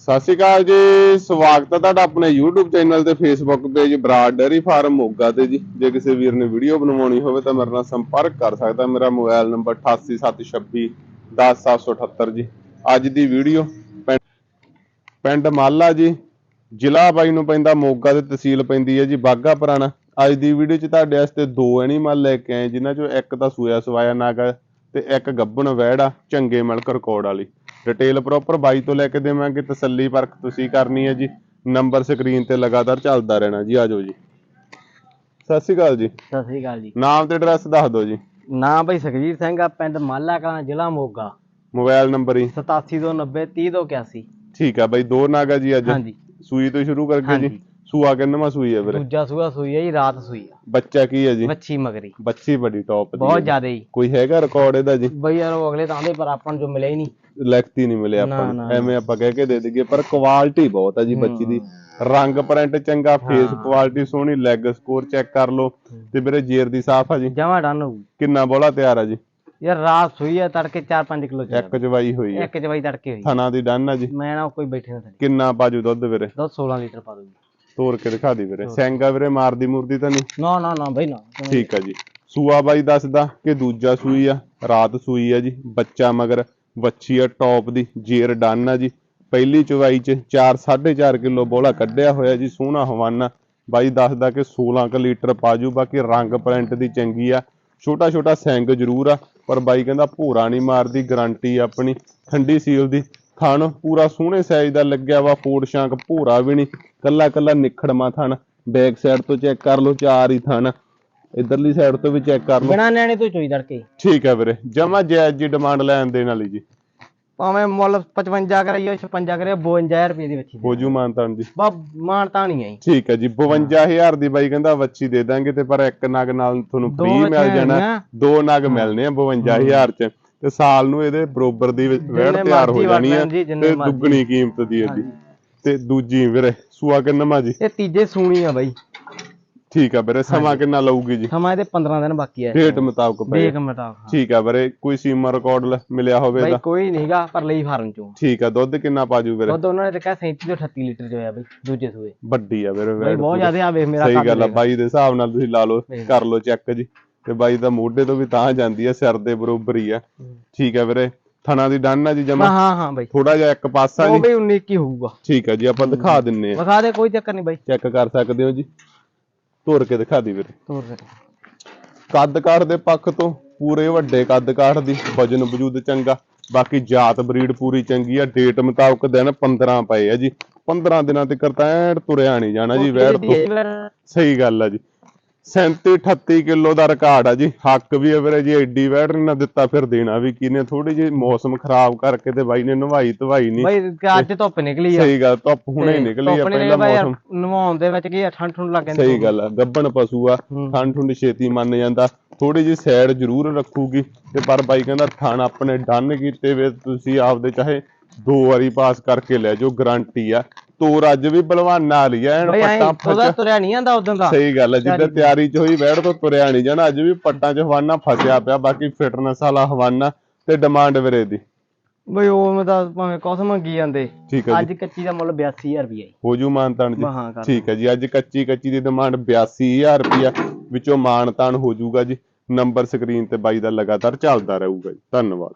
ਸਤਿ ਸ਼੍ਰੀ ਅਕਾਲ ਜੀ, ਸਵਾਗਤ ਹੈ ਤੁਹਾਡਾ ਆਪਣੇ YouTube ਚੈਨਲ ਤੇ Facebook page Brar dairy farm, Moga ਤੇ ਜੀ। ਜੇ ਕਿਸੇ ਵੀਰ ਨੇ ਵੀਡੀਓ ਬਣਵਾਉਣੀ ਹੋਵੇ ਤਾਂ ਮੇਰੇ ਨਾਲ ਸੰਪਰਕ ਕਰ ਸਕਦਾ। ਮੇਰਾ ਮੋਬਾਈਲ ਨੰਬਰ 8876 10778 ਜੀ। ਅੱਜ ਦੀ ਵੀਡੀਓ ਪਿੰਡ- ਪਿੰਡ ਮਾਲਾ ਜੀ, ਜ਼ਿਲ੍ਹਾ ਬਾਈ ਨੂੰ ਪੈਂਦਾ, ਮੋਗਾ ਤੇ ਤਹਿਸੀਲ ਪੈਂਦੀ ਹੈ ਜੀ ਬਾਗਾ ਪੁਰਾਣਾ। ਅੱਜ ਦੀ ਵੀਡੀਓ 'ਚ ਤੁਹਾਡੇ ਵਾਸਤੇ ਦੋ ਐਨੀਮਲ ਲੈ ਕੇ ਆਏ, ਜਿਨ੍ਹਾਂ 'ਚੋਂ ਇੱਕ ਤਾਂ ਸੂਆ ਸਵਾਇਆ ਨਾਗਾ ਤੇ ਇੱਕ ਗੱਬਣ ਵਹਿੜਾ, ਚੰਗੇ ਮਿਲਕ ਰਿਕਾਰਡ ਵਾਲੀ। ਡਿਟੇਲ ਪ੍ਰੋਪਰ ਬਾਈ ਤੋਂ ਲੈ ਕੇ ਦੇਵਾਂਗੇ ਤਸੱਲੀ ਪਰਖ ਤੁਸੀਂ ਕਰਨੀ ਹੈ ਜੀ। ਨੰਬਰ ਸਕਰੀਨ ਤੇ ਲਗਾਤਾਰ ਚੱਲਦਾ ਰਹਿਣਾ ਜੀ ਆਜੋ ਜੀ। ਸਤਿ ਸ਼੍ਰੀ ਅਕਾਲ ਜੀ। ਸਤਿ ਸ੍ਰੀ ਅਕਾਲ ਜੀ। ਨਾਮ ਤੇ ਐਡਰੈਸ ਦੱਸ ਦਿਓ ਜੀ। ਨਾਂ ਬਈ ਸੁਖਜੀਤ ਸਿੰਘ ਆ ਪਿੰਡ ਮਾਲਾ ਕਲਾਂ ਜ਼ਿਲ੍ਹਾ ਮੋਗਾ। ਮੋਬਾਈਲ ਨੰਬਰ ਹੀ 8790 3081 ਠੀਕ ਆ ਬਾਈ ਦੋ ਨਾਗਾ ਜੀ ਅੱਜ। ਹਾਂਜੀ। ਸੂਈ ਤੋਂ ਸ਼ੁਰੂ ਕਰਕੇ ਜੀ। ਹਾਂਜੀ। ਸੂਆ ਕਿੰਨਵਾਂ ਸੂਈ ਹੈ ਵੀਰੇ? ਦੂਜਾ ਸੂਆ ਸੂਈ ਹੈ ਜੀ ਰਾਤ ਸੂਈ ਆ। ਬੱਚਾ ਕੀ ਹੈ ਜੀ? ਵੱਛੀ ਮਗਰੀ। ਬੱਚੀ ਬੜੀ ਟੌਪ ਦੀ ਬਹੁਤ। ਜ਼ਿਆਦਾ ਜੀ। ਕੋਈ ਹੈਗਾ ਰਿਕਾਰਡ ਇਹਦਾ ਜੀ? ਬਈ ਯਾਰ ਉਹ ਅਗਲੇ ਤਾਂ ਆਂਦੇ ਪਰ ਆਪਾਂ ਨੂੰ ਜੋ ਮਿਲਿਆ ਹੀ ਨਹੀਂ। ਲੈਕਤੀ ਨਹੀਂ ਮਿਲਿਆ ਆਪਾਂ ਨੂੰ ਐਵੇਂ ਆਪਾਂ ਕਹਿ ਕੇ ਦੇ ਦਈਏ ਪਰ ਕੁਆਲਿਟੀ ਬਹੁਤ ਹੈ ਜੀ ਬੱਚੀ ਦੀ। ਰੰਗ ਪ੍ਰਿੰਟ ਚੰਗਾ ਫੇਸ। ਕੁਆਲਿਟੀ ਸੋਹਣੀ ਲੈਗ ਸਕੋਰ ਚੈੱਕ ਕਰ ਲਓ। ਤੇ ਵੀਰੇ ਜੇਰ ਦੀ ਸਾਫ਼ ਆ ਜੀ? ਜਮਾ ਡਨ ਹੋਊ। ਕਿੰਨਾ ਬੋਲਾ ਤਿਆਰ ਆ ਜੀ? ਯਾਰ ਰਾਤ ਸੂਈ ਆ ਤੜਕੇ 4-5 ਕਿਲੋ ਚ ਇੱਕ ਜਵਾਈ ਹੋਈ ਹੈ ਇੱਕ ਜਵਾਈ ਤੜਕੇ ਹੋਈ ਥਣਾ ਦੀ ਡਨ ਆ ਜੀ। ਮੈਂ ਨਾ ਕੋਈ ਬੈਠੇ ਨਾ ਕਿੰਨਾ ਬਾਜੂ ਦੁੱਧ ਵੀਰੇ? ਦੁੱਧ 16 ਲੀਟਰ ਪਾ ਦੂਗੀ ਤੋੜ ਕੇ ਦਿਖਾ ਦੀ ਵੀਰੇ। ਸੈਂਗਾ ਵੀਰੇ ਮਾਰਦੀ ਮੂਰਦੀ ਤਾਂ ਨਹੀਂ? ਨਾ ਨਾ ਨਾ ਬਈ ਨਾ। ਠੀਕ ਆ ਜੀ। ਸੂਆ ਬਾਈ ਦੱਸਦਾ ਕਿ ਦੂਜਾ ਸੂਈ ਆ ਰਾਤ ਸੂਈ ਆ ਜੀ ਬੱਚਾ ਮਗਰ ਵੱਛੀ ਆ ਟੌਪ ਦੀ ਜੇਰ ਡਨ ਆ ਜੀ। ਪਹਿਲੀ ਚੁਵਾਈ ਚ 4 4.5 ਕਿਲੋ ਬੋਲਾ ਕੱਢਿਆ ਹੋਇਆ ਜੀ ਸੋਹਣਾ ਹਵਾਨਾ। ਬਾਈ ਦੱਸਦਾ ਕਿ 16 ਕ ਲੀਟਰ ਪਾਜੂ ਬਾਕੀ ਰੰਗ ਪ੍ਰਿੰਟ ਦੀ ਚੰਗੀ ਆ। ਛੋਟਾ ਛੋਟਾ ਸੈਂਗ ਜ਼ਰੂਰ ਆ ਪਰ ਬਾਈ ਕਹਿੰਦਾ ਭੂਰਾ ਨਹੀਂ ਮਾਰਦੀ ਗਾਰੰਟੀ ਆਪਣੀ। ਠੰਡੀ ਸੀਲ ਦੀ ਥਣ ਪੂਰਾ ਸੋਹਣੇ ਸਾਈਜ਼ ਦਾ ਲੱਗਿਆ ਵਾ ਫੋੜ ਸ਼ਾਂਕ ਭੂਰਾ ਵੀ ਨਹੀਂ ਕੱਲਾ ਕੱਲਾ ਨਿਖੜਮਾ ਥਣ ਬੈਕ ਸਾਈਡ ਤੋਂ ਚੈੱਕ ਕਰ ਲਓ ਚਾਰ ਹੀ ਥਣ। ਇਧਰਲੀ ਸਾਈਡ ਤੋਂ ਵੀ ਚੈੱਕ ਕਰ ਲਓ। ਬਿਨਾ ਨਿਆਣੇ ਤੋਂ ਚੋਈ ਤੜਕੇ ਠੀਕ ਹੈ ਵੀਰੇ ਜਮਾ ਜਾਇਜ਼ ਜੀ ਡਿਮਾਂਡ ਲੈਣ ਦੇਣ ਵਾਲੀ ਜੀ। ਭਾਵੇਂ ਮੁੱਲ 55 ਕਰਾਈਏ 56 ਕਰਾਈਏ 52 ਰੁਪਏ ਦੀ ਵੱਛੀ ਬੋਜੂ ਮਾਨਤਾਨ ਜੀ। ਬਾ ਮਾਨਤਾ ਨਹੀਂ ਆਈ ਠੀਕ ਹੈ ਜੀ 52000 ਦੀ ਬਾਈ ਕਹਿੰਦਾ ਵੱਛੀ ਦੇ ਦਾਂਗੇ ਤੇ ਪਰ ਇੱਕ ਨਗ ਨਾਲ ਤੁਹਾਨੂੰ ਫ੍ਰੀ ਮਿਲ ਜਾਣਾ। ਦੋ ਨਗ ਮਿਲਨੇ ਆ 52000 ਚ। ਤੇ ਸਾਲ ਨੂੰ ਇਹਦੇ ਬਰੋਬਰ ਦੀ ਜਿੰਨੇ ਤਿਆਰ ਹੋ ਜਾਣੀ ਜਿੰਨੇ ਤੇ। ਦੁੱਗਣੀ ਕੀਮਤ ਦੀ ਇਹਦੀ। ਤੇ ਦੂਜੀ ਵੀਰੇ ਸੂਆ ਕਿੰਨਾ ਜੀ? ਇਹ ਤੀਜੇ ਸੂਣੀ ਆ ਬਾਈ। ਠੀਕ ਆ ਵੀਰੇ ਸਮਾਂ ਕਿੰਨਾ ਲਊਗੀ ਜੀ? ਸਮਾਂ ਇਹਦੇ 15 ਦਿਨ ਬਾਕੀ ਆ। ਡੇਟ ਮੁਤਾਬਕ ਪਏ। ਦੇਖ ਮਟਾ ਠੀਕ ਆ ਵੀਰੇ ਕੋਈ ਸੀਮਾ ਰਿਕਾਰਡ ਮਿਲਿਆ ਹੋਵੇ ਬਾਈ ਦਾ ਕੋਈ ਨਹੀਂਗਾ ਪਰ ਲਈ ਫਾਰਮ ਚੋਂ। ਠੀਕ ਆ ਦੁੱਧ ਕਿੰਨਾ ਪਾਜੂ ਵੀਰੇ? ਦੁੱਧ ਉਹਨਾਂ ਨੇ ਤੇ ਕਿਹਾ 37 ਤੋਂ 38 ਲੀਟਰ ਜੋ ਆ ਬਾਈ ਦੂਜੇ ਸੂਏ। ਵੱਡੀ ਆ ਵੀਰੇ ਬਹੁਤ ਜ਼ਿਆਦਾ ਆ ਵੇਖ ਮੇਰਾ ਸਹੀ ਗੱਲ ਆ। ਬਾਈ ਦੇ ਹਿਸਾਬ ਨਾਲ ਤੁਸੀਂ ਲਾ ਲਓ। ਕਰ ਲਓ ਚੈੱਕ ਜੀ। ਤੇ ਬਾਈ ਦਾ ਮੋਢੇ ਤੋਂ ਵੀ ਤਾਂ ਜਾਂਦੀ ਆ ਸਿਰ ਦੇ ਬਰੋਬਰ ਹੀ ਆ। ਠੀਕ ਆ ਵੀਰੇ ਥਣਾ ਦੀ ਡੰਨ ਆ ਜੀ ਜਮਾ? ਹਾਂ ਹਾਂ ਬਾਈ। ਥੋੜਾ ਜਿਹਾ ਇੱਕ ਪਾਸਾ ਉਹ ਜੀ। ਵੀ 19 ਕੀ ਹੋਊਗਾ। ਠੀਕ ਆ ਜੀ ਆਪਾਂ ਦਿਖਾ ਦਿੰਨੇ ਆ। ਵਿਖਾ ਦੇ ਕੋਈ ਚੱਕਰ ਨਹੀਂ ਬਾਈ। ਚੈੱਕ ਕਰ ਸਕਦੇ ਹੋ ਜੀ। ਤੋੜ ਕੇ ਦਿਖਾ ਦੀ ਵੀਰੇ। ਤੋਰ ਦੇ ਕੱਦ ਕਾਠ ਦੇ ਪੱਖ ਤੋਂ ਪੂਰੇ ਵੱਡੇ ਕੱਦ ਕਾਠ ਦੀ ਵਜਨ ਵਜੂਦ ਚੰਗਾ। ਬਾਕੀ ਜਾਤ ਬਰੀਡ ਪੂਰੀ ਚੰਗੀ ਆ। ਡੇਟ ਮੁਤਾਬਕ ਦਿਨ 15 ਪਏ ਆ ਜੀ। 15 ਦਿਨਾਂ ਤੱਕ ਤਾਂ ਤੁਰਿਆ ਨਹੀਂ ਜਾਣਾ ਜੀ ਵੈੜ ਤੋਂ ਸਹੀ ਗੱਲ ਆ ਜੀ। 37 38 ਕਿਲੋ ਦਾ ਰਿਕਾਰਡ ਆ ਜੀ। ਹੱਕ ਵੀ ਆ ਵੀਰੇ ਜੀ ਐਡੀ ਵੈੜ ਨਾ ਦਿੱਤਾ ਫਿਰ ਦੇਣਾ ਵੀ ਕਿਨੇ ਥੋੜੀ ਜਿਹੀ ਮੌਸਮ ਖਰਾਬ ਕਰਕੇ ਤੇ ਬਾਈ ਨੇ ਨਵਾਈ ਧਵਾਈ ਨਹੀਂ ਬਾਈ ਅੱਜ ਧੁੱਪ ਨਿਕਲੀ ਆ। ਸਹੀ ਗੱਲ ਧੁੱਪ ਹੁਣੇ ਹੀ ਨਿਕਲੀ ਆ ਪਹਿਲਾਂ ਮੌਸਮ। ਨਵਾਉਣ ਦੇ ਵਿੱਚ ਕੀ ਠੰਡ ਠੰਡ ਲੱਗ ਜਾਂਦੀ ਸਹੀ ਗੱਲ ਆ ਗੱਬਣ ਪਸ਼ੂ ਆ। ਠੰਡ ਠੁੰਡ ਛੇਤੀ ਮੰਨ ਜਾਂਦਾ। ਥੋੜੀ ਜਿਹੀ ਸਾਈਡ ਜ਼ਰੂਰ ਰੱਖੂਗੀ। ਤੇ ਪਰ ਬਾਈ ਕਹਿੰਦਾ ਥਣ ਆਪਣੇ ਡਨ ਕੀਤੇ ਵੇ ਤੁਸੀਂ ਆਪਦੇ ਚਾਹੇ ਦੋ ਵਾਰੀ ਪਾਸ ਕਰਕੇ ਲੈ ਜਾਓ ਗਾਰੰਟੀ ਆ। ਤੋਰ ਅੱਜ ਵੀ ਬਲਵਾਨਾ ਵਾਲੀ ਆ ਐਨ ਬਾਈ ਐਂ ਪੱਟਾਂ ਉਹਦਾ ਤੁਰਿਆ ਨਹੀਂ ਆਂਦਾ ਉਦੋਂ ਦਾ। ਸਹੀ ਗੱਲ ਆ ਜਿੱਦਾਂ ਤਿਆਰੀ ਚ ਹੋਈ ਵੈੜ ਤੋਂ ਤੁਰਿਆ ਨਹੀਂ ਜਾਣਾ ਅੱਜ ਵੀ ਪੱਟਾਂ ਚ ਹਵਾਨਾ ਫਸਿਆ ਪਿਆ ਬਾਕੀ ਫਿਟਨੈਸ ਵਾਲਾ ਹਵਾਨਾ ਤੇ ਡਿਮਾਂਡ ਵੀਰੇ ਦੀ। ਬਈ ਉਹ ਮੈਂ ਤਾਂ ਭਾਵੇਂ ਕੁਛ ਮੰਗੀ ਜਾਂਦੇ। ਠੀਕ ਹੈ ਜੀ। ਅੱਜ ਕੱਚੀ ਦਾ ਮੁੱਲ 82000 ਰੁਪਏ ਹੈ ਹੋ ਜੂ ਮਾਨਤਾਨ ਜੀ। ਕਰ ਠੀਕ ਹੈ ਜੀ ਅੱਜ ਕੱਚੀ ਕੱਚੀ ਦੀ ਡਿਮਾਂਡ 82000 ਰੁਪਿਆ ਵਿੱਚੋਂ ਮਾਨਤਾਨ ਹੋ ਜਾਊਗਾ ਜੀ। ਨੰਬਰ ਸਕਰੀਨ ਤੇ ਬਾਈ ਦਾ ਲਗਾਤਾਰ ਚੱਲਦਾ ਰਹੂਗਾ ਜੀ। ਧੰਨਵਾਦ।